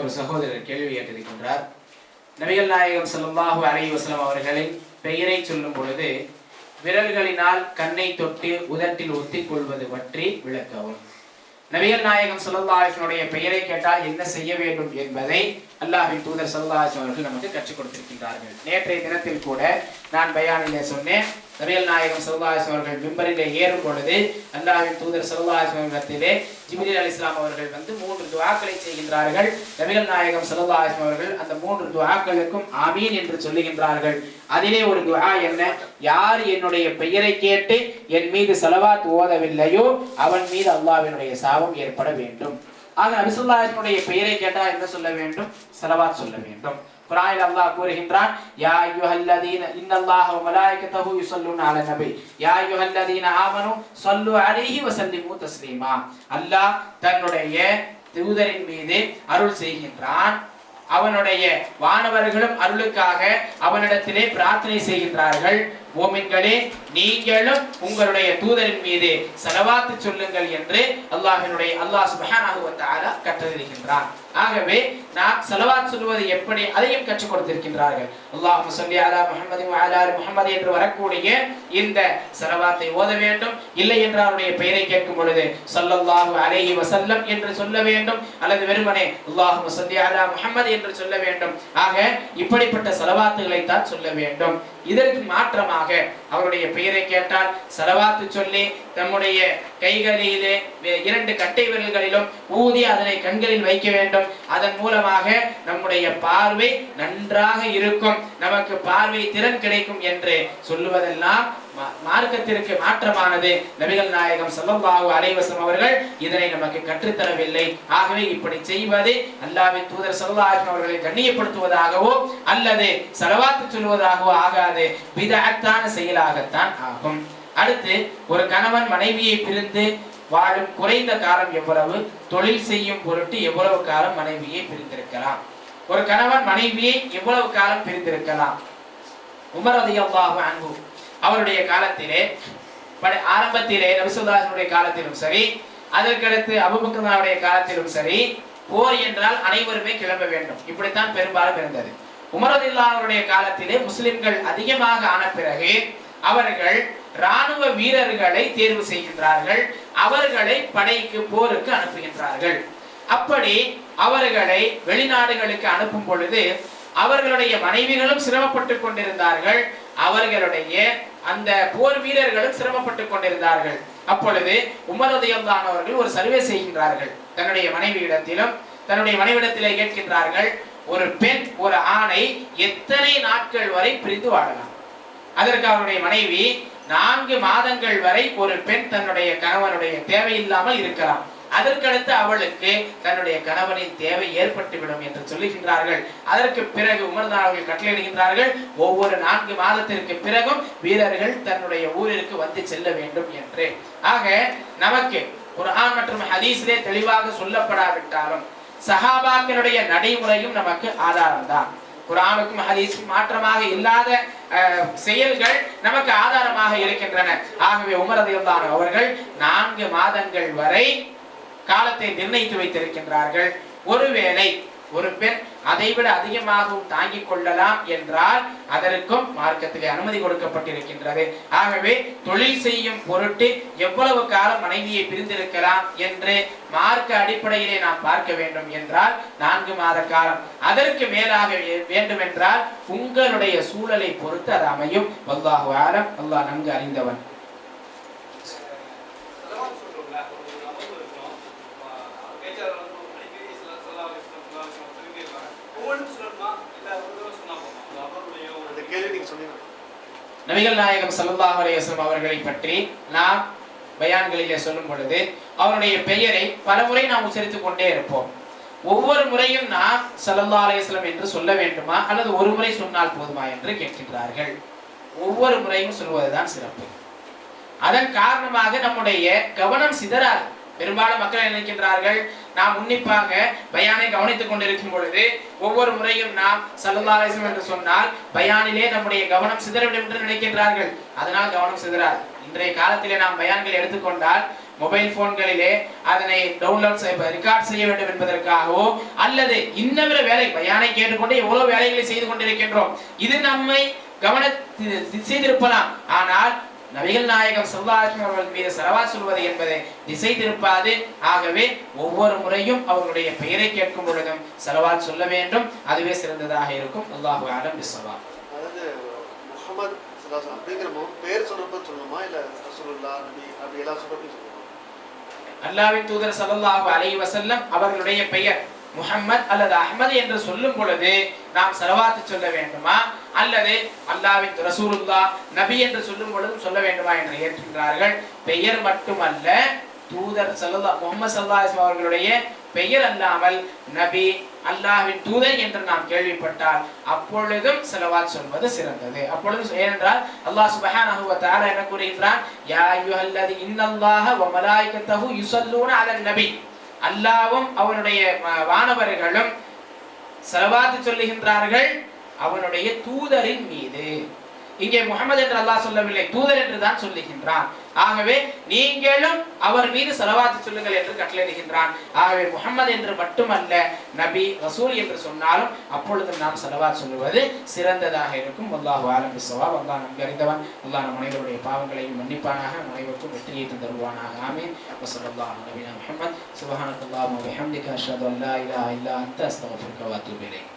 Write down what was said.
ஒரு சகோதரர் கேள்வி கேட்டிருக்கின்றார். நபிகள் நாயகம் ஸல்லல்லாஹு அலைஹி வசலம் அவர்களின் பெயரை சொல்லும் பொழுது விரல்களினால் கண்ணை தொட்டு உதட்டில் ஒத்திக் கொள்வது பற்றி விளக்கவும். நபிகள் நாயகம் ஸல்லல்லாஹு பெயரை கேட்டால் என்ன செய்ய வேண்டும் என்பதை அல்லாஹின் தூதர் ஸல்லல்லாஹு அவர்கள் நமக்கு கற்றுக் கொடுத்திருக்கின்றார்கள். நேற்றைய தினத்தில் கூட நான் பயானிலே சொன்னேன் நபிகள் நாயகம் ஸல்லல்லாஹு அவர்கள் மிம்பரிலே ஏறும் பொழுது அல்லாஹின் தூதர் ஸல்லல்லாஹு அலைஹி வஸல்லம் அலி இஸ்லாம் அவர்கள் வந்து மூன்று துவாக்களை செய்கின்றார்கள். நபிகள் நாயகம் ஸல்லல்லாஹு அவர்கள் அந்த மூன்று துவாக்களுக்கும் ஆமீன் என்று சொல்லுகின்றார்கள். அதிலே ஒரு துவா என்ன? யார் என்னுடைய பெயரை கேட்டு என் மீது செலவாத் ஓதவில்லையோ அவன் மீது அல்லாவினுடைய சாபம் ஏற்பட வேண்டும். ஆக நபி பெயரை கேட்டால் என்ன சொல்ல வேண்டும்? செலவாத் சொல்ல வேண்டும். குரானில் அல்லாஹ் கூறுகின்றான் யா அய்யுஹல்லதீன இன்னல்லாஹ வ மலாயிகத்தஹு யுஸல்லூன அலன் நபி யா அய்யுஹல்லதீன ஆமனு ஸல்லு அலைஹி வ சல்லிமு தஸ்லீமா. அல்லாஹ் தன்னுடைய தூதரின் மீது அருள் செய்கின்றான். அவனுடைய வானவர்களும் அருளுக்காக அவனிடத்திலே பிரார்த்தனை செய்கின்றார்கள். ஓமின்களே நீங்களும் உங்களுடைய தூதரின் மீது செலவாத்து சொல்லுங்கள் என்று அல்லாஹினுடைய அல்லாஹ் சுப்ஹானஹு வ தஆலா கட்டளையிடுகின்றான். ஆகவே நாம் செலவாத் சொல்வது எப்படி? அதையும் கற்றுக் கொடுத்திருக்கின்றார்கள். அல்லாஹ் சொல்லி அலா முஹம்மது அலாறு முகமது என்று வரக்கூடிய இந்த செலவாத்தை ஓத வேண்டும். இல்லை என்று அவருடைய பெயரை கேட்கும் பொழுது சொல்லல்லாஹு அலேஹி வசல்லம் என்று சொல்ல வேண்டும். அல்லது வெறுமனே அல்லாஹு சொல்லி அலா முகமது என்று சொல்ல வேண்டும். ஆக இப்படிப்பட்ட செலவாத்துகளை தான் சொல்ல வேண்டும். இதற்கு மாற்றமாக அவருடைய பெயரை கேட்டால் செலவாத்து சொல்லி நம்முடைய கைகளிலே இரண்டு கட்டை விரல்களிலும் ஊதி அதனை கண்களில் வைக்க வேண்டும். அதன் மூலமாக நம்முடைய பார்வை நன்றாக இருக்கும். நமக்கு பார்வை திறன் கிடைக்கும் என்று சொல்லுவதெல்லாம் மார்க்கத்திற்கு மாற்றமானது. நபிகள் நாயகம் ஸல்லல்லாஹு அலைவசம் அவர்கள் இதனை நமக்கு கற்றுத்தரவில்லை. ஆகவே இப்படி செய்வது அல்லாவின் தூதர் ஸல்லல்லாஹு அவர்களை கண்ணியப்படுத்துவதாகவோ அல்லது செலவாத்து சொல்வதாகவோ ஆகாது. விதத்தான செயலாகத்தான் ஆகும். அடுத்து ஒரு கணவன் மனைவியை பிரிந்து வாழும் குறைந்த காலம் எவ்வளவு? தொழில் செய்யும் பொருட்டு எவ்வளவு காலம் மனைவியை பிரிந்திருக்கலாம்? ஒரு கணவன் மனைவியை எவ்வளவு காலம் பிரிந்திருக்கலாம்? உமர் ரலியல்லாஹு அன்ஹு அவருடைய காலத்திலே பட- ஆரம்பத்திலே ரவிசுதாசனுடைய காலத்திலும் சரி அதற்கடுத்து அபுபக்கருடைய காலத்திலும் சரி போர் என்றால் அனைவருமே கிளம்ப வேண்டும். இப்படித்தான் பெரும்பாலும் இருந்தது. உமரதில்லாவுடைய காலத்திலே முஸ்லிம்கள் அதிகமாக ஆன பிறகு அவர்கள் ராணுவ வீரர்களை தேர்வு செய்கின்றார்கள். அவர்களை படைக்கு போருக்கு அனுப்புகின்றார்கள். அப்படி அவர்களை வெளிநாடுகளுக்கு அனுப்பும் பொழுது அவர்களுடைய மனைவிகளும் சிரமப்பட்டு கொண்டிருந்தார்கள். அவர்களுடைய அந்த போர் வீரர்களும் சிரமப்பட்டு கொண்டிருந்தார்கள். அப்பொழுது உமரதயம்தானவர்கள் ஒரு சர்வே செய்கின்றார்கள். தன்னுடைய மனைவியிடத்திலும் தன்னுடைய மனைவிடத்திலே கேட்கின்றார்கள் ஒரு பெண் ஒரு ஆணை எத்தனை நாட்கள் வரை பிரிந்து வாழலாம்? அதற்கு அவருடைய மனைவி நான்கு மாதங்கள் வரை ஒரு பெண் தன்னுடைய கணவனுடைய தேவையில்லாமல் இருக்கலாம். அதற்கடுத்து அவளுக்கு தன்னுடைய கணவனின் தேவை ஏற்பட்டுவிடும் என்று சொல்லுகின்றார்கள். அதற்கு பிறகு உமர்தான் அவர்கள் கட்டளையிடுகின்றார்கள். ஒவ்வொரு நான்கு மாதத்திற்கு பிறகும் வீரர்கள் தன்னுடைய ஊரிற்கு வந்து செல்ல வேண்டும் என்று. ஆக நமக்கு குரான் மற்றும் ஹதீஸிலே தெளிவாக சொல்லப்படாவிட்டாலும் சஹாபாக்களுடைய நடைமுறையும் நமக்கு ஆதாரம்தான். குரானுக்கும் ஹதீஸுக்கும் மாற்றமாக இல்லாத செயல்கள் நமக்கு ஆதாரமாக இருக்கின்றன. ஆகவே உமர் அவர்கள் நான்கு மாதங்கள் வரை காலத்தை நிர்ணயித்து வைத்திருக்கின்றார்கள். ஒருவேளை ஒரு பெண் அதைவிட அதிகமாகவும் தாங்கிக் கொள்ளலாம் என்றால் அதற்கும் மார்க்கத்திலே அனுமதி கொடுக்கப்பட்டிருக்கின்றது ஆகவே தொழில் செய்யும் பொருட்டு எவ்வளவு காலம் மனைவியை பிரிந்திருக்கலாம் என்று மார்க்க அடிப்படையிலே நாம் பார்க்க வேண்டும் என்றால் நான்கு மாத காலம் அதற்கு மேலாக வேண்டுமென்றால் வேண்டும் என்றால் உங்களுடைய சூழலை பொறுத்து அது அமையும் வல்லாஹு ஆலம் அல்லாஹ் நன்கு அறிந்தவன் பேச்சாளர் நபிகள் நாயகம் ஸல்லல்லாஹு அலைஹி வஸல்லம் அவர்களை பற்றி நாம் பயான்களிலே சொல்லும் பொழுது அவருடைய பெயரை பலமுறை நாம் உச்சரித்துக் கொண்டே இருப்போம். ஒவ்வொரு முறையும் நாம் ஸல்லல்லாஹு அலைஹி வஸல்லம் என்று சொல்ல வேண்டுமா அல்லது ஒரு முறை சொன்னால் போதுமா என்று கேட்கின்றார்கள். ஒவ்வொரு முறையும் சொல்வதுதான் சிறப்பு. அதன் காரணமாக நம்முடைய கவனம் சிதறாது. பெரும்பாலும் மக்கள் நினைக்கின்றார்கள்? நாம் உன்னிப்பாக பயானை கவனித்துக் கொண்டிருக்கும் பொழுது ஒவ்வொரு முறையும் நாம் ஸல்லல்லாஹு என்று சொன்னால் பயானிலே நம்முடைய கவனம் சிதறவிடும் என்று நினைக்கின்றார்கள். அதனால் கவனம் சிதறாது. இன்றைய காலத்திலே நாம் பயான்கள் எடுத்துக்கொண்டால் மொபைல் போன்களிலே அதனை டவுன்லோட் செய்ய ரெக்கார்ட் செய்ய வேண்டும் என்பதற்காகவோ அல்லது இன்னவிர வேலை பயானை கேட்டுக்கொண்டு எவ்வளவு வேலைகளை செய்து கொண்டிருக்கின்றோம். இது நம்மை கவன செய்திருப்பலாம் ஆனால் நபிகள் நாயகம் சல்லாஹம் அவர்கள் மீது சரவா சொல்வது என்பதை திசை திருப்பாது. ஆகவே ஒவ்வொரு முறையும் அவர்களுடைய பெயரை கேட்கும் பொழுதும் சலவாத் சொல்ல வேண்டும். அதுவே சிறந்ததாக இருக்கும். அல்லாஹு ஆலம் பிஸ்ஸவா அதாவது முகமது அப்படிங்கிற பேர் சொல்லணுமா? இல்ல ரசூலுல்லா நபி அப்படி எல்லாம் சொல்றப்ப அல்லாஹ்வின் தூதர் ஸல்லல்லாஹு அலைஹி வஸல்லம் அவர்களுடைய பெயர். முஹம்மத் அல்லது அஹ்மது என்று சொல்லும் பொழுது நாம் செலவாத்து சொல்ல வேண்டுமா? அல்லது அல்லாவின் ரசூலுல்லா நபி என்று சொல்லும் பொழுதும் சொல்ல வேண்டுமா என்று ஏற்றுகிறார்கள் பெயர் மட்டுமல்ல தூதர் சல்லா முகமது சல்லா அவர்களுடைய பெயர் அல்லாமல் நபி அல்லாஹின் தூதர் என்று நாம் கேள்விப்பட்டால் அப்பொழுதும் செலவாத் சொல்வது சிறந்தது. அப்பொழுது ஏனென்றால் அல்லாஹ் சுப்ஹானஹு வ தஆலா என்ன கூறுகின்றான்? யா அய்யுஹல்லதி இன்னல்லாஹ வ மலாயிகத்தஹு யுஸல்லூன அலன் நபி. அல்லாவும் அவனுடைய வானவர்களும் செலவாத்து சொல்லுகின்றார்கள் அவனுடைய தூதரின் மீது. இங்கே முகமது என்று அல்லாஹ் சொல்லவில்லை தூதர் என்று தான் சொல்லுகின்றான். ஆகவே நீங்களும் அவர் மீது செலவாத்து சொல்லுங்கள் என்று கட்டளையிடுகின்றான். ஆகவே முகமது என்று மட்டுமல்ல நபி ரசூல் என்று சொன்னாலும் அப்பொழுது நாம் செலவாத் சொல்லுவது சிறந்ததாக இருக்கும். அல்லாஹ் ஆலம் பிசவா அல்லாஹ் நம்பி அறிந்தவன். அல்லாஹ் நம் அனைவருடைய பாவங்களையும் மன்னிப்பானாக அனைவருக்கும் வெற்றியை தந்தருவானாக. ஆமீன். வசல்லா நபீனா முகமது சுப்ஹானக்கல்லாஹு வ அஷ்ஹது இல்லா அன்த. அஸ்தக்ஃபிருக வ அத்தூபு இலைக்.